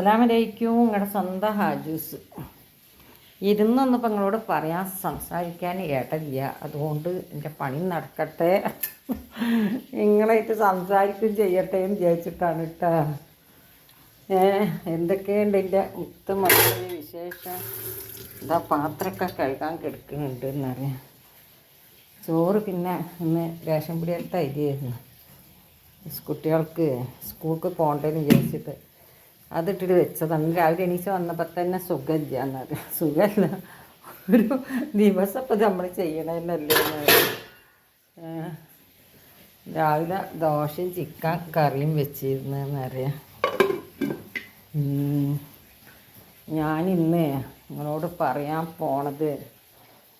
അസ്സലാമലൈക്കും നിങ്ങളുടെ സ്വന്തം ഹാജൂസ്. ഇരുന്നൊന്നും ഇപ്പം നിങ്ങളോട് പറയാൻ സംസാരിക്കാൻ ഏട്ടില്ല അതുകൊണ്ട് എന്റെ പണി നടക്കട്ടെ. നിങ്ങളായിട്ട് സംസാരിക്കും ചെയ്യട്ടെ എന്ന് വിചാരിച്ചിട്ടാണ് കേട്ടോ എന്തൊക്കെയുണ്ട് എന്റെ മുത്ത മക്കളെ വിശേഷം? എന്താ പാത്രമൊക്കെ കഴുകാൻ കിടക്കുന്നുണ്ട് എന്നറിയാം ചോറ് പിന്നെ ഇന്ന് റേഷൻ പിടിയിലത്തെ അരിയായിരുന്നു. കുട്ടികൾക്ക് സ്കൂൾക്ക് പോകണ്ടെന്ന് വിചാരിച്ചിട്ട്. അതിട്ടിട്ട് വെച്ചതാണ്. രാവിലെ എണീച്ച് വന്നപ്പോൾ തന്നെ സുഖമില്ല എന്നത് സുഖമല്ല. ഒരു ദിവസം ഇപ്പം നമ്മൾ ചെയ്യണമെന്നല്ലേ രാവിലെ ദോശയും ചിക്കൻ കറിയും വെച്ചിരുന്നറിയാം ഞാനിന്ന് നിങ്ങളോട് പറയാൻ പോണത്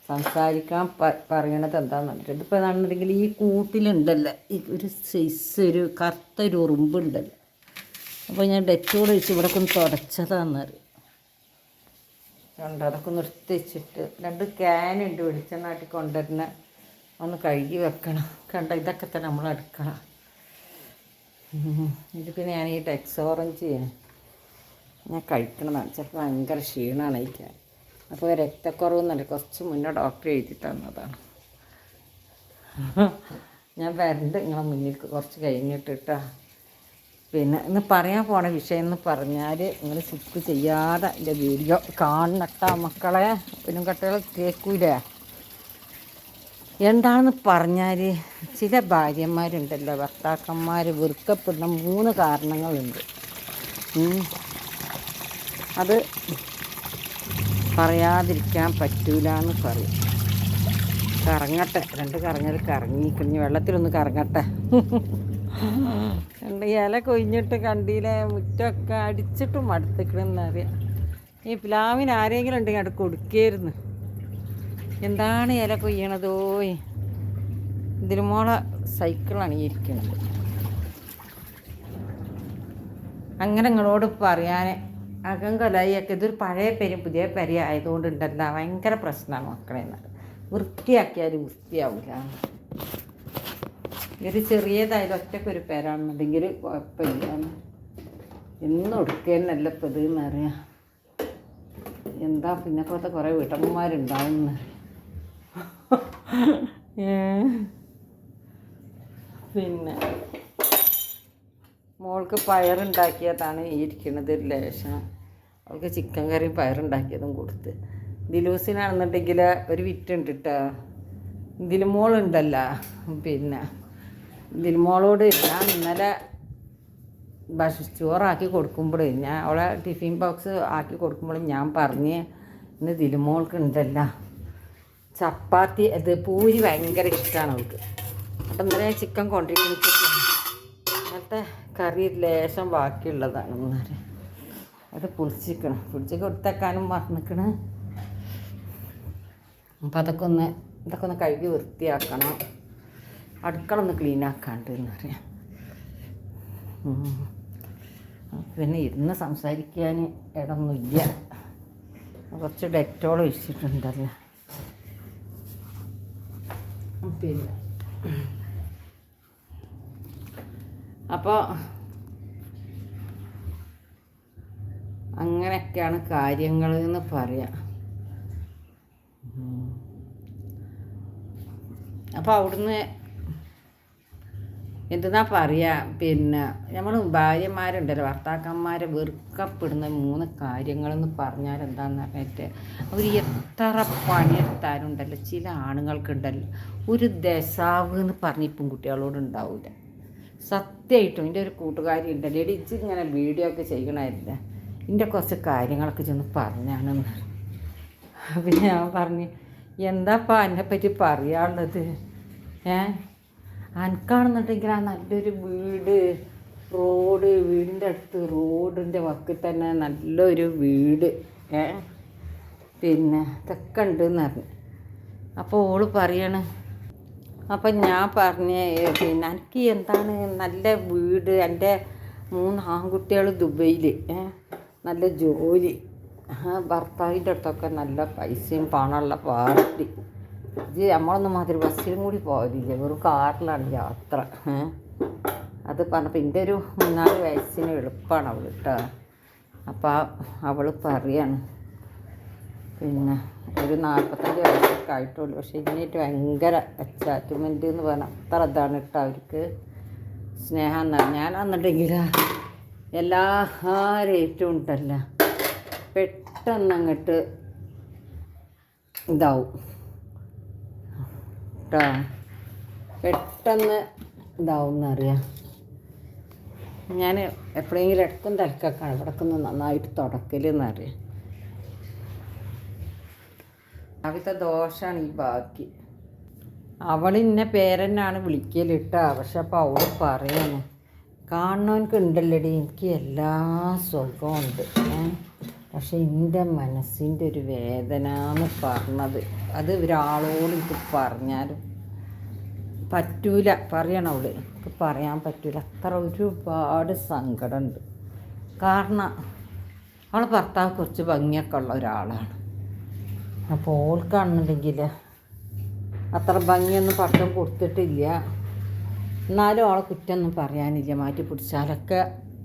സംസാരിക്കാൻ പറയണത് എന്താണെന്ന് പറഞ്ഞിട്ട് ഇതിപ്പോൾ എന്താണെന്നുണ്ടെങ്കിൽ ഈ കൂട്ടിലുണ്ടല്ലോ? ഈ ഒരു സൈസ് ഒരു കറുത്ത ഒരു ഉറുമ്പുണ്ടല്ലോ അപ്പോൾ ഞാൻ ഡെറ്റോട് ഒഴിച്ച് ഇവിടെ കൊണ്ട് തുടച്ചതാന്ന് കണ്ട് അതൊക്കെ നിർത്തിച്ചിട്ട് രണ്ട് ക്യാനുണ്ട് വെളിച്ചെണ്ണാട്ടി കൊണ്ടുവരുന്ന. ഒന്ന് കഴുകി വെക്കണം. കണ്ട? ഇതൊക്കെ തന്നെ നമ്മൾ അടുക്കണം. ഇത് പിന്നെ ഞാൻ ഈ ടെക്സ് ഓറഞ്ച് ഞാൻ കഴിക്കണതാണ്. ചിലപ്പോൾ ഭയങ്കര ക്ഷീണമാണ് കഴിക്കാൻ. അപ്പോൾ രക്തക്കുറവ് എന്നല്ല കുറച്ച് മുന്നേ ഡോക്ടർ എഴുതി തന്നതാണ്. ഞാൻ വരണ്ട് നിങ്ങളെ മുന്നിൽ കുറച്ച് കഴിഞ്ഞിട്ടിട്ടാ പിന്നെ ഇന്ന് പറയാൻ പോണ വിഷയം എന്ന് പറഞ്ഞാൽ നിങ്ങൾ സ്കിപ്പ് ചെയ്യാതെ എന്റെ വീഡിയോ കാണണട്ട മക്കളെ. പിന്നെ കട്ടകൾ കേൾക്കൂലേ എന്താണെന്ന് പറഞ്ഞാൽ ചില ഭാര്യമാരുണ്ടല്ലോ ഭർത്താക്കന്മാർ വെറുക്കപ്പെടുന്ന മൂന്ന് കാരണങ്ങളുണ്ട്. അത് പറയാതിരിക്കാൻ പറ്റൂല എന്ന് പറയും. കറങ്ങട്ടെ രണ്ട് കറങ്ങൽ കറങ്ങി കഴിഞ്ഞ് വെള്ളത്തിലൊന്ന് കറങ്ങട്ടെ. രണ്ട് ഇല കൊയിഞ്ഞിട്ട് കണ്ടിയിലെ മുറ്റമൊക്കെ അടിച്ചിട്ടും മടുത്തിക്കണമെന്നറിയാം ഈ പ്ലാവിന് ആരെങ്കിലും ഉണ്ടെങ്കിൽ അവിടെ കൊടുക്കായിരുന്നു എന്താണ് ഇല കൊയ്യണതോ? ഇതിന് മോളെ സൈക്കിളാണ് ഈ ഇരിക്കുന്നത് അങ്ങനെ നിങ്ങളോട് പറയാൻ അകം കൊലായിയൊക്കെ ഇതൊരു പഴയ പേരും പുതിയ പേര് ആയതുകൊണ്ട് ഉണ്ടല്ല. ഭയങ്കര പ്രശ്നമാണ് മക്കളെ. എന്നത് വൃത്തിയാക്കിയാൽ വൃത്തിയാവില്ല ഇതൊരു ചെറിയതായാലും ഒറ്റക്കൊരു പേരാണെന്നുണ്ടെങ്കിൽ കുഴപ്പമില്ല. എന്നും എടുക്കുന്നല്ല ഇപ്പം ഇത് എന്നറിയാം എന്താ പിന്നെ പോലത്തെ കുറേ വീട്ടമ്മമാരുണ്ടാവുന്ന. പിന്നെ. മോൾക്ക് പയറുണ്ടാക്കിയതാണ് ഈ ഇരിക്കുന്നത് ലേശം. അവൾക്ക് ചിക്കൻ കറിയും പയറുണ്ടാക്കിയതും കൊടുത്ത്. ദിലൂസിനാണെന്നുണ്ടെങ്കിൽ ഒരു വിറ്റുണ്ട് കേട്ടോ ദിലുമോളുണ്ടല്ലോ പിന്നെ. ദിലുമോളോട് ഞാൻ ഇന്നലെ ഭക്ഷ ചോറാക്കി കൊടുക്കുമ്പോൾ ഞാൻ അവളെ ടിഫിൻ ബോക്സ് ആക്കി കൊടുക്കുമ്പോൾ ഞാൻ പറഞ്ഞ് ഇന്ന് ദിലുമോൾക്ക് ഉണ്ടല്ല ചപ്പാത്തി അത് പൂരി ഭയങ്കര ഇഷ്ടമാണ് അവൾക്ക്. അപ്പം ഇന്നലെ ചിക്കൻ കൊണ്ടിട്ട് ഇന്നത്തെ കറി ലേശം ബാക്കിയുള്ളതാണ് ഇന്നലെ. അത് പുളിച്ചിക്കണം പുളിച്ച കൊടുത്തേക്കാനും മറന്നിക്കണ്. അപ്പം അതൊക്കെ ഒന്ന് ഇതൊക്കെ ഒന്ന് കഴുകി വൃത്തിയാക്കണം. അടുക്കള ഒന്ന് ക്ലീൻ ആക്കാണ്ട് എന്ന് പറയാം പിന്നെ ഇരുന്ന് സംസാരിക്കാൻ ഇടമൊന്നുമില്ല. കുറച്ച് ഡെറ്റോൾ ഒഴിച്ചിട്ടുണ്ടല്ലോ. പിന്നെ. അപ്പോൾ അങ്ങനെയൊക്കെയാണ് കാര്യങ്ങൾ എന്ന് പറയാം. അപ്പോൾ അവിടുന്ന് എന്തെന്നാ പറയുക പിന്നെ നമ്മൾ ഭാര്യമാരുണ്ടല്ലോ ഭർത്താക്കന്മാരെ വെറുക്കപ്പെടുന്ന മൂന്ന് കാര്യങ്ങളെന്ന് പറഞ്ഞാൽ എന്താണെന്ന് പറഞ്ഞിട്ട് അവർ എത്ര പണിയെടുത്താലുണ്ടല്ലോ ചില ആണുങ്ങൾക്കുണ്ടല്ലോ ഒരു ദശാവ് എന്ന് പറഞ്ഞ് ഇപ്പം കുട്ടികളോട് ഉണ്ടാവില്ല സത്യമായിട്ടും എന്റെ ഒരു കൂട്ടുകാരി ഉണ്ടല്ലോ എടി ഇച്ച് ഇങ്ങനെ വീഡിയോ ഒക്കെ ചെയ്യണമായിരുന്നു എന്റെ കുറച്ച് കാര്യങ്ങളൊക്കെ ചെന്ന് പറഞ്ഞാണെന്ന് പിന്നെ ഞാൻ പറഞ്ഞു എന്താപ്പാ എന്നെപ്പറ്റി പറയാനുള്ളത്? ഏ? അനക്കാണെന്നുണ്ടെങ്കിൽ ആ നല്ലൊരു വീട് റോഡ് വീടിന്റെ അടുത്ത് റോഡിന്റെ വക്കിൽ തന്നെ നല്ലൊരു വീട്. ഏ? പിന്നെ ഇതൊക്കെ ഉണ്ടെന്ന് പറഞ്ഞു. അപ്പോൾ ഓൾ പറയാണ് അപ്പം ഞാൻ പറഞ്ഞ പിന്നെ എനിക്ക് എന്താണ് നല്ല വീട്? എന്റെ മൂന്ന് ആൺകുട്ടികൾ ദുബൈയിൽ നല്ല ജോലി. ഭർത്താവിന്റെ അടുത്തൊക്കെ നല്ല പൈസയും പണമുള്ള പാർട്ടി. ഇത് നമ്മളൊന്നും മാതിരി ബസ്സിലും കൂടി പോകരുത് വെറും കാറിലാണ് യാത്ര. അത് പറഞ്ഞപ്പോൾ എന്റെ ഒരു മൂന്നാൽ വയസ്സിന് എളുപ്പമാണ് അവൾ കേട്ടോ അപ്പോൾ അവൾ പറയാണ്. പിന്നെ ഒരു നാൽപ്പത്തഞ്ച് വയസ്സൊക്കെ ആയിട്ടുള്ളൂ. പക്ഷേ ഇതിനായിട്ട് ഭയങ്കര അറ്റാച്ച്മെന്റ് എന്ന് പറഞ്ഞാൽ അത്ര ഇതാണ് കേട്ടോ അവർക്ക് സ്നേഹം എന്നാണ് ഞാൻ വന്നിട്ടുണ്ടെങ്കിൽ എല്ലാ ഏറ്റവും ഉണ്ടല്ല പെട്ടെന്ന് അങ്ങോട്ട് ഇതാവും. കേട്ടോ. പെട്ടെന്ന് ഇതാവും എന്നറിയാം ഞാൻ എപ്പോഴെങ്കിലും ഇടക്കും തലക്കൊക്കെ ഇവിടൊക്കെ നന്നായിട്ട് നന്നായിട്ട് തുടക്കലെന്നറിയാം അവിടുത്തെ ദോഷമാണ് ഈ ബാക്കി. അവൾ ഇന്ന പേരെന്നാണ് വിളിക്കലിട്ടാ പക്ഷെ അപ്പം അവൾ പറയാണ് കാണുന്നവനക്ക് ഉണ്ടല്ലടി. എനിക്ക് എല്ലാ സുഖമുണ്ട് ഉണ്ട്. ഏ? പക്ഷെ എന്റെ മനസ്സിന്റെ ഒരു വേദന എന്ന് പറഞ്ഞത്. അത് ഒരാളോട് എനിക്ക് പറഞ്ഞാലും പറ്റൂല. പറയണവൾ എനിക്ക് പറയാൻ പറ്റൂല. അത്ര ഒരുപാട് സങ്കടമുണ്ട്. കാരണം അവളെ ഭർത്താവ് കുറച്ച് ഭംഗിയൊക്കെ ഉള്ള ഒരാളാണ്. അപ്പോൾ ഓൾക്കാണെന്നുണ്ടെങ്കിൽ അത്ര ഭംഗിയൊന്നും പട്ടം കൊടുത്തിട്ടില്ല. എന്നാലും അവളെ കുറ്റമൊന്നും പറയാനില്ല. മാറ്റി പിടിച്ചാലൊക്കെ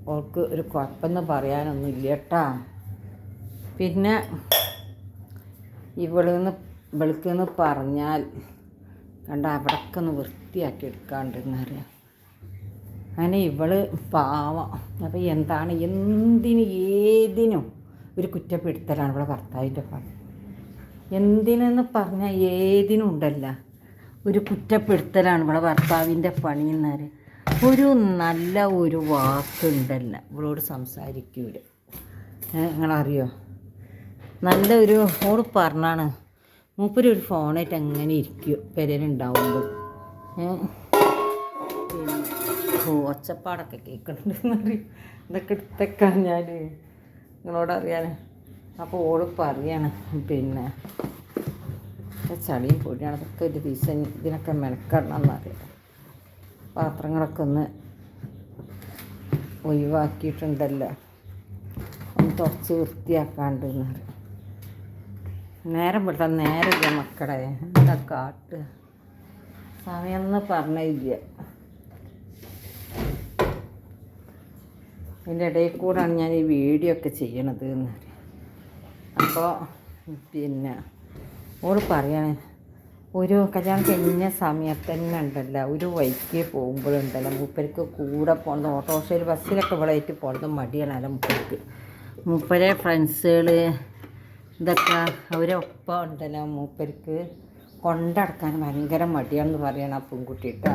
ഓൾക്ക് ഒരു കുഴപ്പമെന്ന് പറയാനൊന്നും ഇല്ല കേട്ടാ. പിന്നെ ഇവളിന്ന് ഇവൾക്കെന്ന് പറഞ്ഞാൽ കണ്ട അവിടൊക്കെ ഒന്ന് വൃത്തിയാക്കി എടുക്കാണ്ടെന്നറിയാം അങ്ങനെ ഇവൾ പാവം. അപ്പം എന്താണ് എന്തിന് ഏതിനും ഒരു കുറ്റപ്പെടുത്തലാണ് ഇവിടെ ഭർത്താവിന്റെ പണി എന്തിനെന്ന് പറഞ്ഞാൽ ഏതിനും ഉണ്ടല്ല. ഒരു കുറ്റപ്പെടുത്തലാണ് ഇവിടെ ഭർത്താവിന്റെ പണി എന്നറിയാം ഒരു നല്ല ഒരു വാക്കുണ്ടല്ല. ഇവളോട് സംസാരിക്കൂല. നിങ്ങളറിയോ? നല്ല ഒരു ഓട് പറഞ്ഞാണ്. മൂപ്പര് ഒരു ഫോണായിട്ട് അങ്ങനെ ഇരിക്കും പെരയിലുണ്ടാവുമ്പോൾ പിന്നെ ഓ ഒച്ചപ്പാടൊക്കെ കേൾക്കുന്നുണ്ടെന്നറിയും ഇതൊക്കെ എടുത്തേക്കാൻ ഞാൻ നിങ്ങളോട് അറിയാൻ അപ്പോൾ ഓൾ പറയാണ് പിന്നെ ചളിയും പൊടിയാണ്. അതൊക്കെ ഒരു ദിവസം ഇതിനൊക്കെ മെനക്കെടണം എന്നറിയാം പാത്രങ്ങളൊക്കെ ഒന്ന് ഒഴിവാക്കിയിട്ടുണ്ടല്ലോ. ഒന്ന് തുറച്ച് വൃത്തിയാക്കാണ്ട് എന്നറിയാം നേരം വിട്ടാൽ നേരമില്ല മക്കളെ. എന്താ കാട്ട്? സമയം എന്ന് പറഞ്ഞില്ല. ഇതിന്റെ ഇടയിൽ കൂടാണ് ഞാൻ ഈ വീഡിയോ ഒക്കെ ചെയ്യണത് എന്ന്. അപ്പോൾ പിന്നെ ഓൾ പറയാണ് ഒരു കല്യാണം കഴിഞ്ഞ സമയത്ത് തന്നെ ഉണ്ടല്ലോ. ഒരു വൈക്ക് പോകുമ്പോഴുണ്ടല്ലോ മൂപ്പർക്ക് കൂടെ പോകുന്ന ഓട്ടോറിക്ഷയിൽ ബസ്സിലൊക്കെ വിളയിട്ട് പോകുന്നത് മടിയാണല്ലോ മൂപ്പർക്ക്. മൂപ്പരെ ഫ്രണ്ട്സുകൾ ഇതൊക്കെ അവരൊപ്പം ഉണ്ടല്ലോ മൂപ്പർക്ക്. കൊണ്ടടക്കാൻ ഭയങ്കര മടിയാണെന്ന് പറയണം ആ പെൺകുട്ടിട്ടാ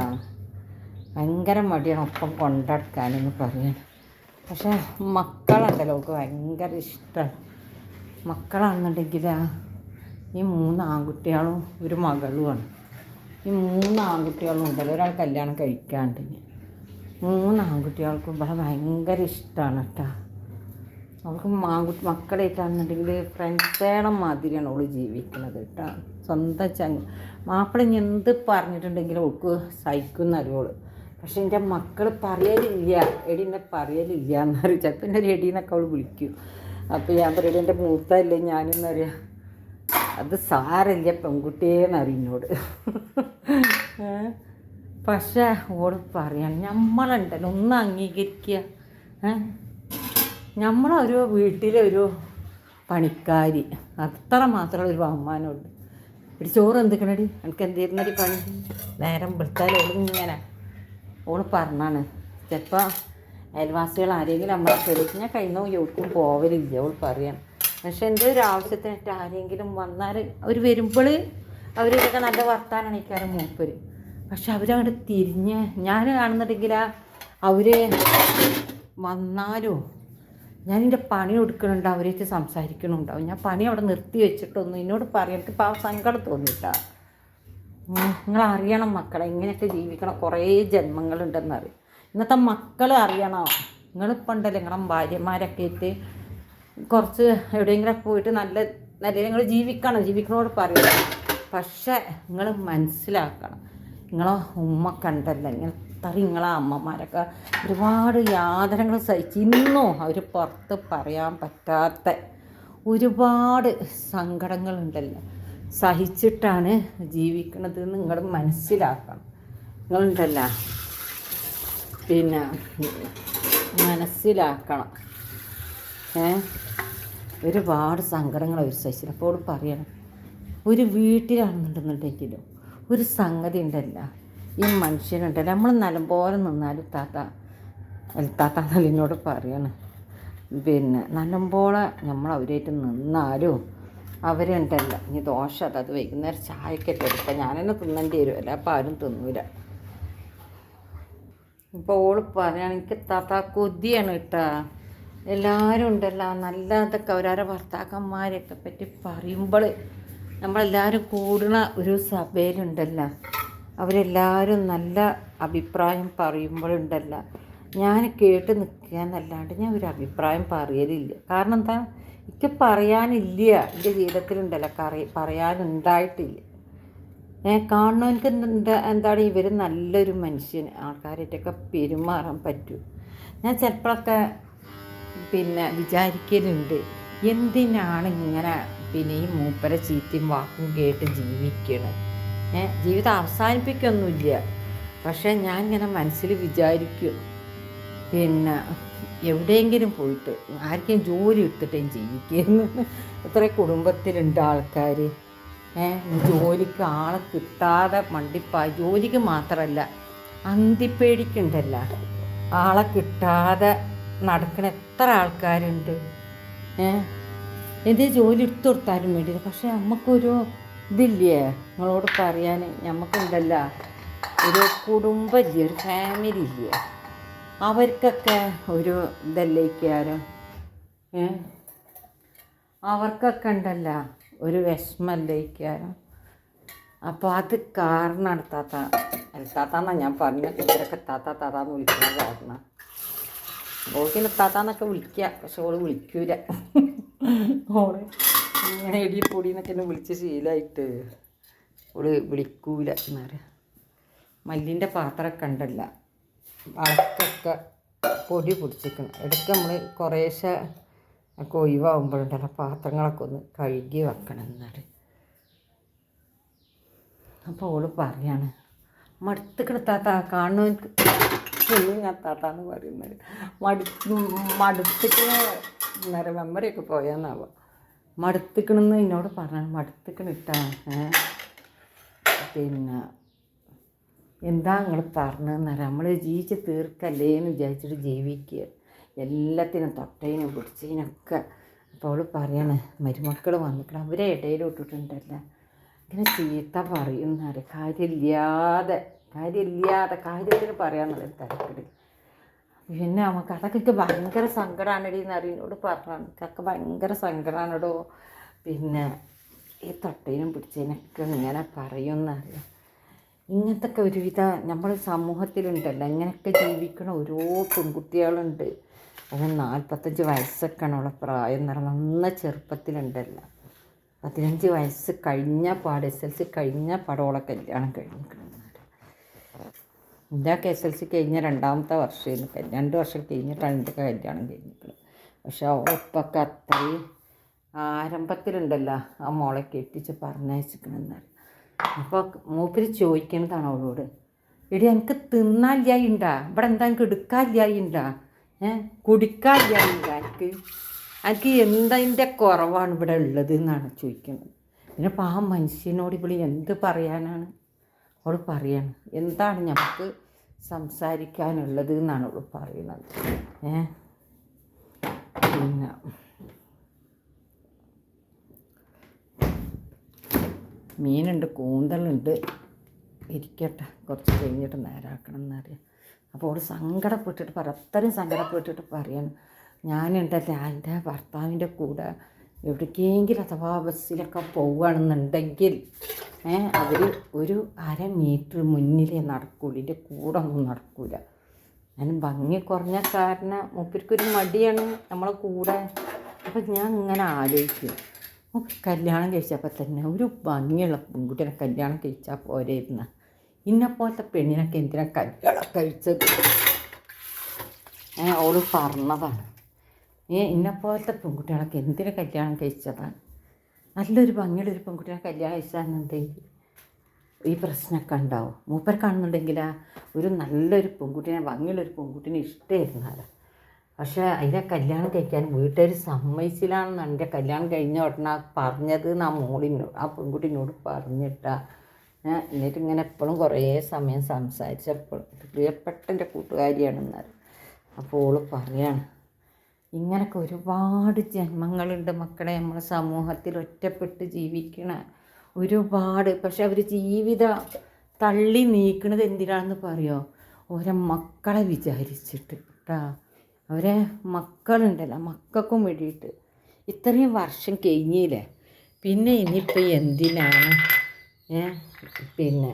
ഭയങ്കര മടിയാണ് ഒപ്പം കൊണ്ടടക്കാനെന്ന് പറയണം. പക്ഷേ മക്കളുണ്ടല്ലോ അവൾക്ക് ഭയങ്കര ഇഷ്ടമാണ് മക്കളാണെന്നുണ്ടെങ്കിൽ ഈ മൂന്ന് ആൺകുട്ടികളും ഒരു മകളുമാണ് ഈ മൂന്ന് ആൺകുട്ടികളും ഉണ്ടല്ലോ ഒരാൾ കല്യാണം കഴിക്കാണ്ടെങ്കിൽ. മൂന്ന് ആൺകുട്ടികൾക്കും ഇവിടെ ഭയങ്കര ഇഷ്ടമാണ് കേട്ടോ അവൾക്ക് ആൺകുട്ടി മക്കളായിട്ടാണെന്നുണ്ടെങ്കിൽ ഫ്രണ്ട്സേണം മാതിരിയാണ് അവൾ ജീവിക്കുന്നത് കേട്ടോ. സ്വന്തം ചങ്ങ മാപ്പിള ഇനി എന്ത് പറഞ്ഞിട്ടുണ്ടെങ്കിലും അവൾക്ക് സഹിക്കുന്ന അറിവോൾ പക്ഷെ എന്റെ മക്കൾ പറയലില്ല. എടി എന്നെ പറയലില്ല എന്ന് ചിലപ്പോൾ എന്റെ എടി എന്നൊക്കെ അവൾ വിളിക്കും. അപ്പോൾ ഞാൻ പറയുന്നത് എന്റെ മൂത്തല്ലേ ഞാനെന്നറിയാം. അത് സാരല്ല പെൺകുട്ടിയേന്നറിഞ്ഞോട് പക്ഷേ ഓട് പറയാണ് നമ്മളുണ്ടല്ലോ ഒന്ന് അംഗീകരിക്കുക നമ്മളൊരു വീട്ടിലൊരു പണിക്കാരി. അത്ര മാത്രമുള്ള ഒരു ബഹുമാനമുണ്ട്. ഒരു ചോറ് എന്തിക്കണടി? എനിക്ക് എന്തിരുന്നടി പണി? നേരം വിളിച്ചാൽ ഇങ്ങനെ ഓൾ പറഞ്ഞാണ്. ചിലപ്പോൾ അയൽവാസികൾ ആരെങ്കിലും നമ്മളെ ക്ഷണിച്ച് ഞാൻ കഴിഞ്ഞ എവിടേക്കും പോവലില്ല അവൾ പറയാം പക്ഷെ എന്തോ ഒരു ആവശ്യത്തിനായിട്ട് ആരെങ്കിലും വന്നാൽ അവർ വരുമ്പോൾ അവരിതൊക്കെ നല്ല വർത്താനാണ് ഇക്കാരം മൂപ്പര്. പക്ഷെ അവരങ്ങോട്ട് തിരിഞ്ഞ് ഞാൻ കാണുന്നുണ്ടെങ്കിൽ അവർ വന്നാലും ഞാൻ എന്റെ പണി കൊടുക്കുന്നുണ്ട് അവരേറ്റ് സംസാരിക്കണുണ്ടാവും ഞാൻ പണി അവിടെ നിർത്തി വെച്ചിട്ടൊന്നും എന്നോട് പറയാം എനിക്ക് പാവ സങ്കടം തോന്നിയിട്ടാ. നിങ്ങൾ അറിയണം മക്കളെ ഇങ്ങനെയൊക്കെ ജീവിക്കണം കുറേ ജന്മങ്ങളുണ്ടെന്നറിയും. ഇന്നത്തെ മക്കൾ അറിയണം. നിങ്ങളിപ്പോൾ ഉണ്ടല്ലോ നിങ്ങളുടെ ഭാര്യമാരൊക്കെ ആയിട്ട് കുറച്ച് എവിടെയെങ്കിലും പോയിട്ട് നല്ല നല്ല നിങ്ങൾ ജീവിക്കണം ജീവിക്കണോട് പറയണം. പക്ഷേ നിങ്ങൾ മനസ്സിലാക്കണം. നിങ്ങളെ ഉമ്മ കണ്ടല്ല. ഇങ്ങനെ അത്ര നിങ്ങളെ അമ്മമാരൊക്കെ ഒരുപാട് യാതനകൾ സഹിച്ച് ഇന്നും അവർ പുറത്ത് പറയാൻ പറ്റാത്ത ഒരുപാട് സങ്കടങ്ങളുണ്ടല്ലോ. സഹിച്ചിട്ടാണ് ജീവിക്കുന്നത് എന്ന് നിങ്ങൾ മനസ്സിലാക്കണം. നിങ്ങളുണ്ടല്ലോ? പിന്നെ മനസ്സിലാക്കണം. ഏ? ഒരുപാട് സങ്കടങ്ങൾ അവർ സഹിച്ചിട്ട് അപ്പോൾ പറയണം. ഒരു വീട്ടിലാണെന്നുണ്ടെന്നുണ്ടെങ്കിലും ഒരു സംഗതി ഉണ്ടല്ല. ഈ മനുഷ്യനുണ്ട് നമ്മൾ നല്ലപോലെ നിന്നാലും താത്ത താത്ത എന്നോട് പറയണം. പിന്നെ നല്ലപോലെ നമ്മൾ അവരായിട്ട് നിന്നാലും അവരുണ്ടല്ല ഇനി ദോശ അത് വൈകുന്നേരം ചായക്കൊക്കെ എടുക്കാം ഞാൻ തന്നെ തിന്നേണ്ടി വരുമല്ല അപ്പം ആരും തിന്നൂല. ഇപ്പോൾ ഓൾ പറയുകയാണ് എനിക്ക് താത്ത കൊതിയാണ് കേട്ടാ. എല്ലാവരും ഉണ്ടല്ലോ. നല്ല അതൊക്കെ അവരവരെ ഭർത്താക്കന്മാരെയൊക്കെ പറ്റി പറയുമ്പോൾ നമ്മളെല്ലാവരും കൂടുന്ന ഒരു സഭയിലുണ്ടല്ലോ. അവരെല്ലാവരും നല്ല അഭിപ്രായം പറയുമ്പോഴുണ്ടല്ലോ. ഞാൻ കേട്ട് നിൽക്കുക എന്നല്ലാണ്ട് ഞാൻ ഒരു അഭിപ്രായം പറയലില്ല. കാരണം എന്താ? എനിക്ക് പറയാനില്ല. എന്റെ ജീവിതത്തിലുണ്ടല്ലോ. കറി പറയാനുണ്ടായിട്ടില്ല. ഞാൻ കാണുന്നവനക്ക് എന്താ എന്താണ്? ഇവർ നല്ലൊരു മനുഷ്യൻ. ആൾക്കാരായിട്ടൊക്കെ പെരുമാറാൻ പറ്റും. ഞാൻ ചിലപ്പോഴൊക്കെ പിന്നെ വിചാരിക്കലുണ്ട്. എന്തിനാണ് ഇങ്ങനെ പിന്നെ ഈ മൂപ്പരെ ചീത്തയും വാക്കും കേട്ട് ജീവിക്കണത് ഏ ജീവിതം അവസാനിപ്പിക്കൊന്നുമില്ല. പക്ഷേ ഞാൻ ഇങ്ങനെ മനസ്സിൽ വിചാരിക്കും. പിന്നെ എവിടെയെങ്കിലും പോയിട്ട് ആർക്കെങ്കിലും ജോലി എടുത്തിട്ടേം ജീവിക്കുന്നു. എത്ര കുടുംബത്തിലുണ്ട് ആൾക്കാർ ജോലിക്ക് ആളെ കിട്ടാതെ മണ്ടിപ്പാ. ജോലിക്ക് മാത്രമല്ല അന്തിപ്പേടിക്കുണ്ടല്ല. ആളെ കിട്ടാതെ നടക്കുന്ന എത്ര ആൾക്കാരുണ്ട്. എന്ത് ജോലി എടുത്തു കൊടുത്താലും വേണ്ടിയില്ല. പക്ഷെ നമുക്കൊരു ഇതില്ലേ? നിങ്ങളോട് പറയാൻ നമുക്കുണ്ടല്ല ഒരു കുടുംബമില്ലേ ഒരു ഫാമിലി ഇല്ലേ? അവർക്കൊക്കെ ഒരു ഇതല്ലേക്കാരും അവർക്കൊക്കെ ഉണ്ടല്ല ഒരു വിഷമല്ലേക്കാരും അപ്പോൾ അത് കാരണം താത്ത. അല്ല ഞാൻ പറഞ്ഞ ഇവരൊക്കെ താത്ത താത്താന്ന് വിളിക്കുന്നത് കാരണം ഓക്കിന് താത്താന്നൊക്കെ വിളിക്കുക പക്ഷെ ഓൾ വിളിക്കൂല. ഓൾ ഇങ്ങനെ ഇടി പൊടി എന്നൊക്കെ എന്നെ വിളിച്ച് ശീലമായിട്ട് ഓൾ വിളിക്കൂല എന്നറിയാം മല്ലിന്റെ പാത്രമൊക്കെ ഉണ്ടല്ല. വളക്കൊക്കെ പൊടി പിടിച്ചിരിക്കണം. ഇടയ്ക്ക് നമ്മൾ കുറേശ്ശെ ഒക്കെ ഒഴിവാകുമ്പോഴുണ്ടല്ലോ പാത്രങ്ങളൊക്കെ ഒന്ന് കഴുകി വെക്കണം എന്നാൽ. അപ്പോൾ ഓൾ പറയാണ് മടുത്തുക്കണ താത്ത കാണുന്നവർക്ക് ഞാൻ താത്താന്ന് പറയുന്നത്. മടു മടുത്തിക്കണ നേരെ മെമ്മറിയൊക്കെ പോയാന്നാവുക മടുത്തിക്കണെന്ന് എന്നോട് പറഞ്ഞ മടുത്തിക്കണിട്ടാ പിന്നെ എന്താ നിങ്ങൾ പറഞ്ഞതെന്നറിയാം നമ്മൾ ജീവിച്ച് തീർക്കല്ലേ എന്ന് വിചാരിച്ചിട്ട് ജീവിക്കുക. എല്ലാത്തിനും തൊട്ടതിനും പിടിച്ചതിനൊക്കെ അപ്പോൾ അവൾ പറയാണ് മരുമക്കൾ വന്നിക്കണം. അവരെ ഇടയിലോട്ടിട്ടുണ്ടല്ല. ഇങ്ങനെ ചീത്ത പറയുന്നവരെ കാര്യമില്ലാതെ. കാര്യമില്ലാതെ കാര്യത്തിന് പറയാമെന്നുള്ളൊരു തിരക്കിട് പിന്നെ നമുക്ക് അതൊക്കെ ഭയങ്കര സങ്കടമാണടി എന്ന് അറിയുന്നോട് പറഞ്ഞു അതൊക്കെ ഭയങ്കര സങ്കടമാണടോ പിന്നെ ഈ തട്ടേനും പിടിച്ചതിനൊക്കെ ഇങ്ങനെ പറയുമെന്നറിയാം ഇങ്ങനത്തെ ഒക്കെ ഒരുവിധ നമ്മൾ സമൂഹത്തിലുണ്ടല്ലോ. ഇങ്ങനെയൊക്കെ ജീവിക്കണ ഓരോ പെൺകുട്ടികളുണ്ട്. അത് നാൽപ്പത്തഞ്ച് വയസ്സൊക്കെയാണ് ഉള്ള പ്രായം എന്ന് പറഞ്ഞാൽ നന്ന ചെറുപ്പത്തിലുണ്ടല്ലോ. പതിനഞ്ച് വയസ്സ് കഴിഞ്ഞ പാട് എസ് എൽ സി കഴിഞ്ഞ പാടോളെ കല്യാണം കഴിഞ്ഞിരിക്കണം. എന്റെ എസ് എൽ സി കഴിഞ്ഞ രണ്ടാമത്തെ വർഷമായിരുന്നു. രണ്ട് വർഷം കഴിഞ്ഞിട്ടാണ് എന്റെ കല്യാണം കഴിഞ്ഞത് പക്ഷെ ഓപ്പൊക്കെ അത്രയും ആരംഭത്തിലുണ്ടല്ലോ. ആ മോളെ കെട്ടിച്ച് പറഞ്ഞയച്ചിരിക്കണമെന്നാണ് അപ്പോൾ മൂപ്പര് ചോദിക്കുന്നതാണ് അവളോട് എടി എനിക്ക് തിന്നാനില്ലായിണ്ടാ? ഇവിടെ എന്താ എനിക്ക് എടുക്കാനില്ലായിണ്ടാ? ഏ കുടിക്കാനില്ലായിണ്ടാ? എനിക്ക് എനിക്ക് എന്തതിന്റെ കുറവാണ് ഇവിടെ ഉള്ളത് എന്നാണ് ചോദിക്കുന്നത് പിന്നെ ആ മനുഷ്യനോട് ഇവിടെ എന്ത് പറയാനാണ്? അവൾ പറയാണ്. എന്താണ് നമുക്ക് സംസാരിക്കാനുള്ളത് എന്നാണ് അവൾ പറയുന്നത്. ഏ? പിന്നെ. മീനുണ്ട് കൂന്തലുണ്ട് ഇരിക്കട്ടെ കുറച്ച് കഴിഞ്ഞിട്ട് നേരാക്കണം എന്നറിയാം. അപ്പോൾ അവൾ സങ്കടപ്പെട്ടിട്ട് പറ അത്രയും സങ്കടപ്പെട്ടിട്ട് പറയാണ്. ഞാനുണ്ടല്ലേ എന്റെ ഭർത്താവിന്റെ കൂടെ എവിടേക്കെങ്കിലും അഥവാ ബസ്സിലൊക്കെ പോവുകയാണെന്നുണ്ടെങ്കിൽ അവർ ഒരു അര മീറ്റർ മുന്നിലേ നടക്കൂല എന്റെ കൂടെ ഒന്നും നടക്കൂല. ഞാൻ ഭംഗി കുറഞ്ഞ കാരണം മൂപ്പർക്കൊരു മടിയാണ് നമ്മളെ കൂടെ. അപ്പം ഞാൻ ഇങ്ങനെ ആലോചിക്കും മൂപ്പര് കല്യാണം കഴിച്ചപ്പോൾ തന്നെ ഒരു ഭംഗിയുള്ള പെൺകുട്ടിനെ കല്യാണം കഴിച്ചാൽ പോരായിരുന്ന ഇന്നെപ്പോലത്തെ പെണ്ണിനൊക്കെ എന്തിനാണ് കല്യാണം കഴിച്ചത്? അവൾ പറഞ്ഞതാണ്. ഏ ഇന്നെപ്പോലത്തെ പെൺകുട്ടികളൊക്കെ എന്തിനു കല്യാണം കഴിച്ചതാണ്? നല്ലൊരു ഭംഗിയുള്ള ഒരു പെൺകുട്ടിയെ കല്യാണം കഴിച്ചാണെന്നുണ്ടെങ്കിൽ ഈ പ്രശ്നമൊക്കെ ഉണ്ടാവും. മൂപ്പർ കാണുന്നുണ്ടെങ്കിൽ ഒരു നല്ലൊരു പെൺകുട്ടീനെ ഭംഗിയുള്ളൊരു പെൺകുട്ടീനെ ഇഷ്ടമായിരുന്നാലോ? പക്ഷേ അതിനെ കല്യാണം കഴിക്കാൻ വീട്ടുകാർ സമ്മതിച്ചില്ലാണെന്ന് എന്റെ കല്യാണം കഴിഞ്ഞ ഉടനെ പറഞ്ഞത് ആ മോളിനോട് ആ പെൺകുട്ടിനോട് പറഞ്ഞിട്ടാ. എന്നിട്ട് ഇങ്ങനെ എപ്പോഴും കുറേ സമയം സംസാരിച്ചപ്പോൾ പ്രിയപ്പെട്ട എന്റെ കൂട്ടുകാരിയാണെന്നാൽ അപ്പോൾ ഓൾ പറയാണ് ഇങ്ങനൊക്കെ ഒരുപാട് ജന്മങ്ങളുണ്ട് മക്കളെ നമ്മൾ സമൂഹത്തിൽ ഒറ്റപ്പെട്ട് ജീവിക്കണ. ഒരുപാട്. പക്ഷെ അവർ ജീവിത തള്ളി നീക്കണത് എന്തിനാണെന്ന് പറയോ? ഓരോ മക്കളെ വിചാരിച്ചിട്ട് കേട്ടാ അവരെ മക്കളുണ്ടല്ലോ മക്കൾക്കും വേണ്ടിയിട്ട്. ഇത്രയും വർഷം കഴിഞ്ഞില്ലേ? പിന്നെ ഇനിയിപ്പോൾ എന്തിനാണ്? പിന്നെ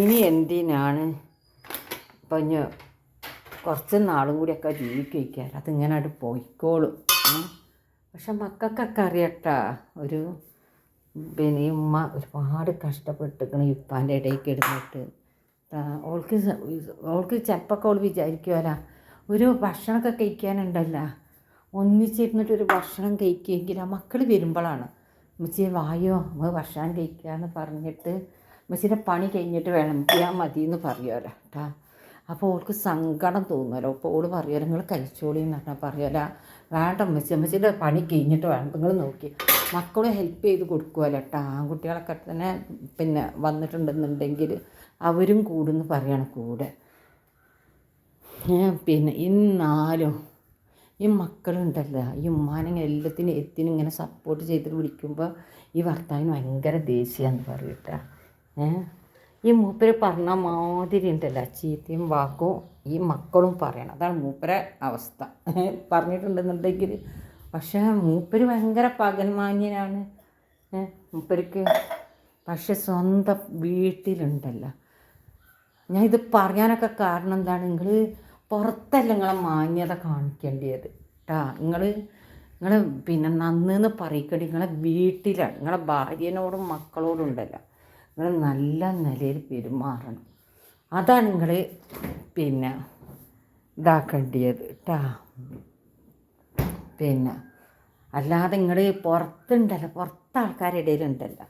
ഇനി എന്തിനാണ്? ഇപ്പം കുറച്ച് നാളും കൂടിയൊക്കെ ജീവിക്കാൻ അതിങ്ങനെ അവിടെ പോയിക്കോളും. പക്ഷെ മക്കൾക്കൊക്കെ അറിയട്ടാ ഒരു പിന്നെ ഉമ്മ ഒരുപാട് കഷ്ടപ്പെട്ടിരിക്കണം ഇപ്പാന്റെ ഇടയ്ക്ക് എടുത്തിട്ട്. ഓൾക്ക് ഓൾക്ക് ചിലപ്പോൾ ഓൾ വിചാരിക്കുമല്ല ഒരു ഭക്ഷണമൊക്കെ കഴിക്കാനുണ്ടല്ല. ഒന്നിച്ചിരുന്നിട്ട് ഒരു ഭക്ഷണം കഴിക്കുമെങ്കിൽ ആ മക്കൾ വരുമ്പോഴാണ്. ഉമ്മച്ചി വായോ നമ്മൾ ഭക്ഷണം കഴിക്കാന്ന് പറഞ്ഞിട്ട് ഉമ്മച്ചിയുടെ പണി കഴിഞ്ഞിട്ട് വിളമ്പിയാൽ മതി എന്ന് പറയുമല്ലോ കേട്ടാ അപ്പോൾ ഓൾക്ക് സങ്കടം തോന്നുമല്ലോ അപ്പോൾ ഓൾ പറയുമല്ലോ നിങ്ങൾ കഴിച്ചോളി എന്ന് പറഞ്ഞാൽ പറയുമല്ലോ വേണ്ട ഉമ്മച്ചി ഉമ്മച്ചിയുടെ പണി കഴിഞ്ഞിട്ട് വേണം. നിങ്ങൾ നോക്കി. മക്കളെ ഹെൽപ്പ് ചെയ്ത് കൊടുക്കുമല്ലോ കേട്ടോ ആൺകുട്ടികളൊക്കെ തന്നെ പിന്നെ വന്നിട്ടുണ്ടെന്നുണ്ടെങ്കിൽ അവരും കൂടുന്ന് പറയണം കൂടെ. പിന്നെ ഇന്നാലും ഈ മക്കളുണ്ടല്ലോ. ഈ ഉമ്മാനെങ്ങനെ എല്ലാത്തിനും എത്തിനും ഇങ്ങനെ സപ്പോർട്ട് ചെയ്തിട്ട് വിളിക്കുമ്പോൾ ഈ ഭർത്താവിന് ഭയങ്കര ദേഷ്യമാണെന്ന് പറയട്ടെ ഏ? ഈ മൂപ്പര് പറഞ്ഞ മാതിരി ഉണ്ടല്ലോ ചീത്തയും വാക്കും ഈ മക്കളും പറയണം. അതാണ് മൂപ്പരെ അവസ്ഥ. പറഞ്ഞിട്ടുണ്ടെന്നുണ്ടെങ്കിൽ പക്ഷേ മൂപ്പര് ഭയങ്കര പകൽമാന്യനാണ്. ഏ മൂപ്പർക്ക് പക്ഷെ സ്വന്തം വീട്ടിലുണ്ടല്ലോ. ഞാൻ ഇത് പറയാനൊക്കെ കാരണം എന്താണ്? നിങ്ങൾ പുറത്തല്ല നിങ്ങളെ മാന്യത കാണിക്കേണ്ടത് കേട്ടാ നിങ്ങൾ നിങ്ങൾ പിന്നെ നന്നെന്ന് പറയിക്കേണ്ടി നിങ്ങളെ വീട്ടിലാണ്. നിങ്ങളെ ഭാര്യനോടും മക്കളോടും ഉണ്ടല്ലോ. നിങ്ങൾ നല്ല നിലയിൽ പെരുമാറണം. അതാണ് നിങ്ങൾ പിന്നെ ഇതാക്കേണ്ടത് കേട്ടാ പിന്നെ അല്ലാതെ നിങ്ങൾ പുറത്തുണ്ടല്ലോ പുറത്ത് ആൾക്കാരുടെ ഇടയിലുണ്ടല്ലോ.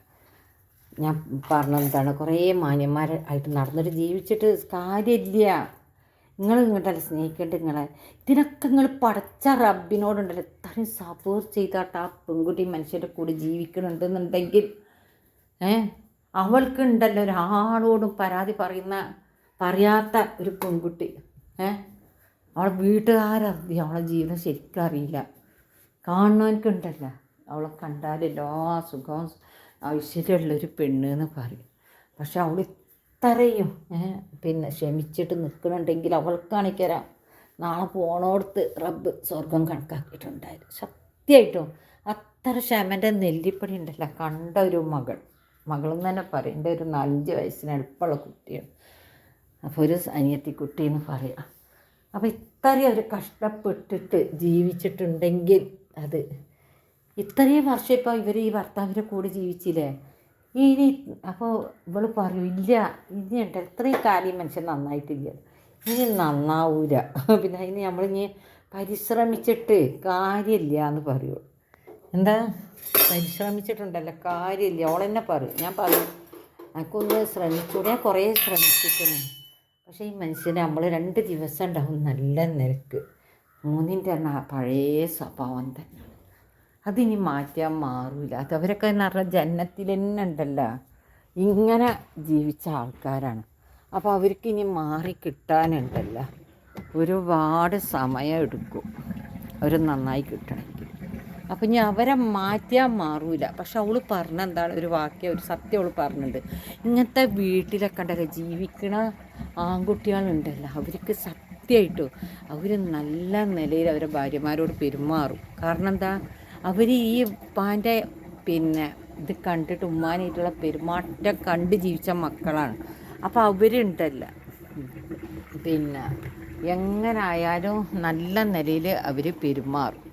ഞാൻ പറഞ്ഞെന്താണ് കുറേ മാന്യന്മാരായിട്ട് നടന്നിട്ട് ജീവിച്ചിട്ട് കാര്യമില്ല. നിങ്ങൾ ഇങ്ങോട്ടല്ല സ്നേഹിക്കേണ്ടത് നിങ്ങളെ? ഇതിനൊക്കെ നിങ്ങൾ പടച്ച റബ്ബിനോടുണ്ടല്ലോ ഇത്രയും സപ്പോർട്ട് ചെയ്താട്ട് ആ പെൺകുട്ടി മനുഷ്യന്റെ കൂടെ ജീവിക്കണുണ്ടെന്നുണ്ടെങ്കിൽ. ഏ? അവൾക്കുണ്ടല്ലോ ഒരാളോടും പരാതി പറയുന്ന പറയാത്ത ഒരു പെൺകുട്ടി. ഏ? അവളെ വീട്ടുകാരറിയ അവളെ ജീവിതം ശരിക്കും അറിയില്ല. കാണുന്നവനക്കുണ്ടല്ലോ അവളെ കണ്ടാൽ എല്ലാ സുഖവും ഐശ്വര്യമുള്ളൊരു പെണ്ണ് എന്ന് പറയും. പക്ഷെ അവൾ ഇത്രയും പിന്നെ ക്ഷമിച്ചിട്ട് നിൽക്കണുണ്ടെങ്കിൽ അവൾക്കാണിക്കരാം നാളെ പോണോടത്ത് റബ്ബ് സ്വർഗം കണക്കാക്കിയിട്ടുണ്ടായത് സത്യമായിട്ടും അത്ര ക്ഷമന്റെ നെല്ലിപ്പടി ഉണ്ടല്ലോ കണ്ട ഒരു മകൾ. മകളെന്ന് തന്നെ പറയും. എന്റെ ഒരു നാലഞ്ച് വയസ്സിന് എളുപ്പമുള്ള കുട്ടിയാണ്. അപ്പോൾ ഒരു അനിയത്തി കുട്ടി എന്ന് പറയാം. അപ്പോൾ ഇത്രയും അവർ കഷ്ടപ്പെട്ടിട്ട് ജീവിച്ചിട്ടുണ്ടെങ്കിൽ അത് ഇത്രയും വർഷം ഇപ്പോൾ ഇവർ ഈ ഭർത്താവിന്റെ കൂടെ ജീവിച്ചില്ലേ? ഇനി അപ്പോൾ ഇവൾ പറയും ഇല്ല ഇനി ഉണ്ട്. ഇത്രയും കാര്യം മനുഷ്യൻ നന്നായിട്ടില്ല. ഇനി നന്നാവൂല. പിന്നെ അതിന് നമ്മളിനി പരിശ്രമിച്ചിട്ട് കാര്യമില്ല എന്ന് പറയുള്ളൂ. എന്താ? പരിശ്രമിച്ചിട്ടുണ്ടല്ലോ കാര്യമില്ല. ഓളെന്നെ പറയും. ഞാൻ പറയും എനിക്കൊന്ന് ശ്രമിച്ചൂടെ? ഞാൻ കുറേ ശ്രമിച്ചിട്ടുണ്ട്. പക്ഷേ ഈ മനുഷ്യന് നമ്മൾ രണ്ട് ദിവസം ഉണ്ടാവും നല്ല നിരക്ക്. മൂന്നിന്റെ തന്നെ പഴയ സ്വഭാവം തന്നെ. അതിനി മാറ്റാൻ മാറില്ല അത് അവരൊക്കെ എന്ന് പറഞ്ഞാൽ ജന്മത്തിൽ തന്നെ ഉണ്ടല്ലോ. ഇങ്ങനെ ജീവിച്ച ആൾക്കാരാണ്. അപ്പോൾ അവർക്ക് ഇനി മാറി കിട്ടാനുണ്ടല്ലോ. ഒരുപാട് സമയം എടുക്കും. അവർ നന്നായി കിട്ടണമെങ്കിൽ അപ്പം ഇനി അവരെ മാറ്റിയാൽ മാറൂല. പക്ഷെ അവൾ പറഞ്ഞ എന്താണ് ഒരു വാക്യം ഒരു സത്യം അവൾ പറഞ്ഞിട്ടുണ്ട്. ഇങ്ങനത്തെ വീട്ടിലൊക്കെ ഉണ്ടല്ലോ ജീവിക്കണ ആൺകുട്ടികളുണ്ടല്ലോ അവർക്ക് സത്യമായിട്ടും അവർ നല്ല നിലയിൽ അവരെ ഭാര്യമാരോട് പെരുമാറും. കാരണം എന്താ അവർ ഈ ഉപ്പാന്റെ പിന്നെ ഇത് കണ്ടിട്ട് ഉമ്മാനായിട്ടുള്ള പെരുമാറ്റം കണ്ട് ജീവിച്ച മക്കളാണ്. അപ്പോൾ അവരുണ്ടല്ല. പിന്നെ എങ്ങനായാലും നല്ല നിലയിൽ അവർ പെരുമാറും.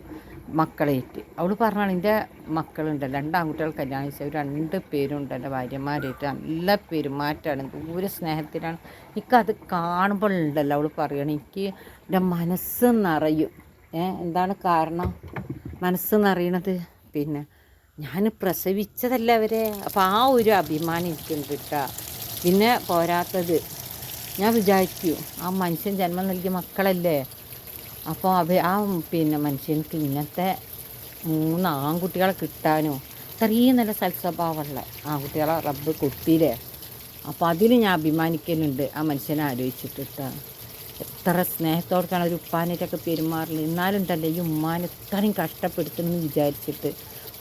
മക്കളേറ്റ്. അവൾ പറഞ്ഞാണ് എന്റെ മക്കളുണ്ട് രണ്ട് ആൺകുട്ടികൾ കല്യാണം കഴിച്ചവർ രണ്ട് പേരുണ്ടല്ലോ ഭാര്യമാരായിട്ട് നല്ല പെരുമാറ്റമാണ് ദൂരെ സ്നേഹത്തിലാണ്. എനിക്കത് കാണുമ്പോൾ ഉണ്ടല്ലോ അവൾ പറയണം എനിക്ക് എന്റെ മനസ്സ് നിറയും. എന്താണ് കാരണം? മനസ്സ് നിറയണത്? പിന്നെ ഞാൻ പ്രസവിച്ചതല്ല അവരെ? അപ്പോൾ ആ ഒരു അഭിമാനം എനിക്കുണ്ട് കേട്ടോ. പിന്നെ പോരാത്തത്. ഞാൻ വിചാരിക്കൂ ആ മനുഷ്യൻ ജന്മം നൽകിയ മക്കളല്ലേ? അപ്പോൾ അവ ആ പിന്നെ മനുഷ്യനിക്ക് ഇങ്ങനത്തെ മൂന്ന് ആൺകുട്ടികളെ കിട്ടാനോ അത്രയും നല്ല സൽസ്വഭാവമുള്ള ആൺകുട്ടികളെ റബ്ബ് കൊട്ടിയില്ലേ? അപ്പോൾ അതിൽ ഞാൻ അഭിമാനിക്കുന്നുണ്ട്. ആ മനുഷ്യനെ ആലോചിച്ചിട്ടിട്ടാണ് എത്ര സ്നേഹത്തോടൊക്കെയാണ് ഒരു ഉപ്പാനായിട്ടൊക്കെ പെരുമാറില്ല എന്നാലും തന്നെ ഈ ഉമ്മാനെ ഇത്രയും കഷ്ടപ്പെടുത്തുമെന്ന് വിചാരിച്ചിട്ട്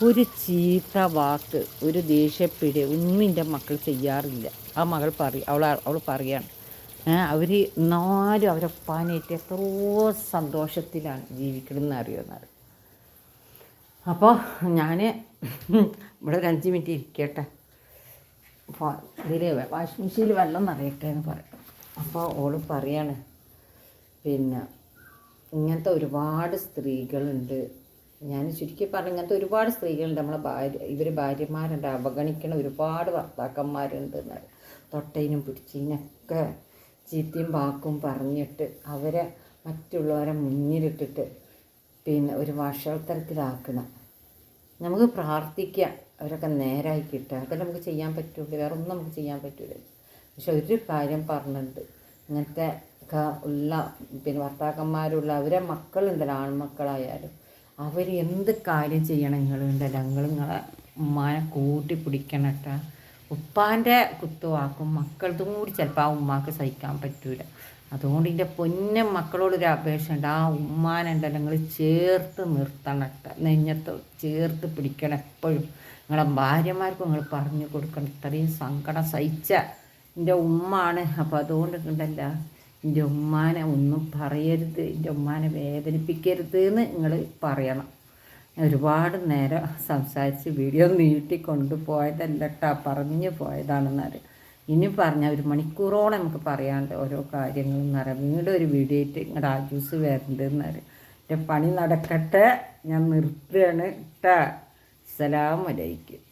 ഒരു ചീത്ത വാക്ക് ഒരു ദേഷ്യപ്പെട് ഒന്നും എന്റെ മക്കൾ ചെയ്യാറില്ല. ആ മകൾ പറയും അവൾ അവൾ പറയാണ്. അവർ എന്നാലും അവരെ പാനേറ്റ് എത്രയോ സന്തോഷത്തിലാണ് ജീവിക്കണമെന്ന് അറിയുന്നത് അപ്പോൾ ഞാൻ ഇവിടെ ഒരു അഞ്ച് മിനിറ്റ് ഇരിക്കട്ടെ. അപ്പോൾ ഇതിൽ വാഷിംഗ് മെഷീനിൽ വെള്ളം നിറയട്ടെ എന്ന് പറയും. അപ്പോൾ ഓൾ പറയാണ് പിന്നെ ഇങ്ങനത്തെ ഒരുപാട് സ്ത്രീകളുണ്ട്. ഞാൻ ചുരുക്കി പറഞ്ഞ ഇങ്ങനത്തെ ഒരുപാട് സ്ത്രീകളുണ്ട് നമ്മളെ ഭാര്യ ഇവർ ഭാര്യമാരുണ്ട് അവഗണിക്കണ ഒരുപാട് ഭർത്താക്കന്മാരുണ്ട് തൊട്ടയിനും പിടിച്ചതിനൊക്കെ ചീത്തയും വാക്കും പറഞ്ഞിട്ട് അവരെ മറ്റുള്ളവരെ മുന്നിലിട്ടിട്ട് പിന്നെ ഒരു വഷളത്തരത്തിലാക്കണം. നമുക്ക് പ്രാർത്ഥിക്കാം അവരൊക്കെ നേരായി കിട്ടുക. അതൊക്കെ നമുക്ക് ചെയ്യാൻ പറ്റുള്ളൂ വേറെ ഒന്നും നമുക്ക് ചെയ്യാൻ പറ്റില്ല പക്ഷെ ഒരു കാര്യം പറഞ്ഞിട്ടുണ്ട്. ഇങ്ങനത്തെ ഒക്കെ ഉള്ള പിന്നെ ഭർത്താക്കന്മാരുള്ള അവരെ മക്കളുണ്ടല്ലോ ആൺമക്കളായാലും അവർ എന്ത് കാര്യം ചെയ്യണം? നിങ്ങളുണ്ടല്ലോ നിങ്ങൾ നിങ്ങളെ ഉമ്മാനെ കൂട്ടി പിടിക്കണം കേട്ടോ. ഉപ്പാന്റെ കുത്തുവാക്കും. മക്കളതും കൂടി ചിലപ്പോൾ ആ ഉമ്മാക്ക് സഹിക്കാൻ പറ്റൂല. അതുകൊണ്ട് എന്റെ പൊന്നെ മക്കളോടൊരു അപേക്ഷ ഉണ്ട് ആ ഉമ്മാനുണ്ടല്ലോ നിങ്ങൾ ചേർത്ത് നിർത്തണം നെഞ്ഞത്ത് ചേർത്ത് പിടിക്കണം എപ്പോഴും. നിങ്ങളെ ഭാര്യമാർക്കും നിങ്ങൾ പറഞ്ഞു കൊടുക്കണം. ഇത്രയും സങ്കടം സഹിച്ച എന്റെ ഉമ്മാണ്. അപ്പോൾ അതുകൊണ്ട് ഉണ്ടല്ല എന്റെ ഉമ്മാനെ ഒന്നും പറയരുത്. എന്റെ ഉമ്മാനെ വേദനിപ്പിക്കരുത് എന്ന് നിങ്ങൾ പറയണം. ഒരുപാട് നേരം സംസാരിച്ച് വീഡിയോ നീട്ടി കൊണ്ടുപോയതല്ല കേട്ടോ പറഞ്ഞു പോയതാണെന്നറിയാം. ഇനി പറഞ്ഞാൽ ഒരു മണിക്കൂറോളം നമുക്ക് പറയാണ്ട് ഓരോ കാര്യങ്ങളും പറയാം വീണ്ടും ഒരു വീഡിയോ ആയിട്ട് ഇങ്ങോട്ട് ആജൂസ് വരണ്ടെന്ന് പറയും എന്റെ പണി നടക്കട്ടെ ഞാൻ നിർത്തുകയാണ് കേട്ടാ അസ്സലാമലൈക്കും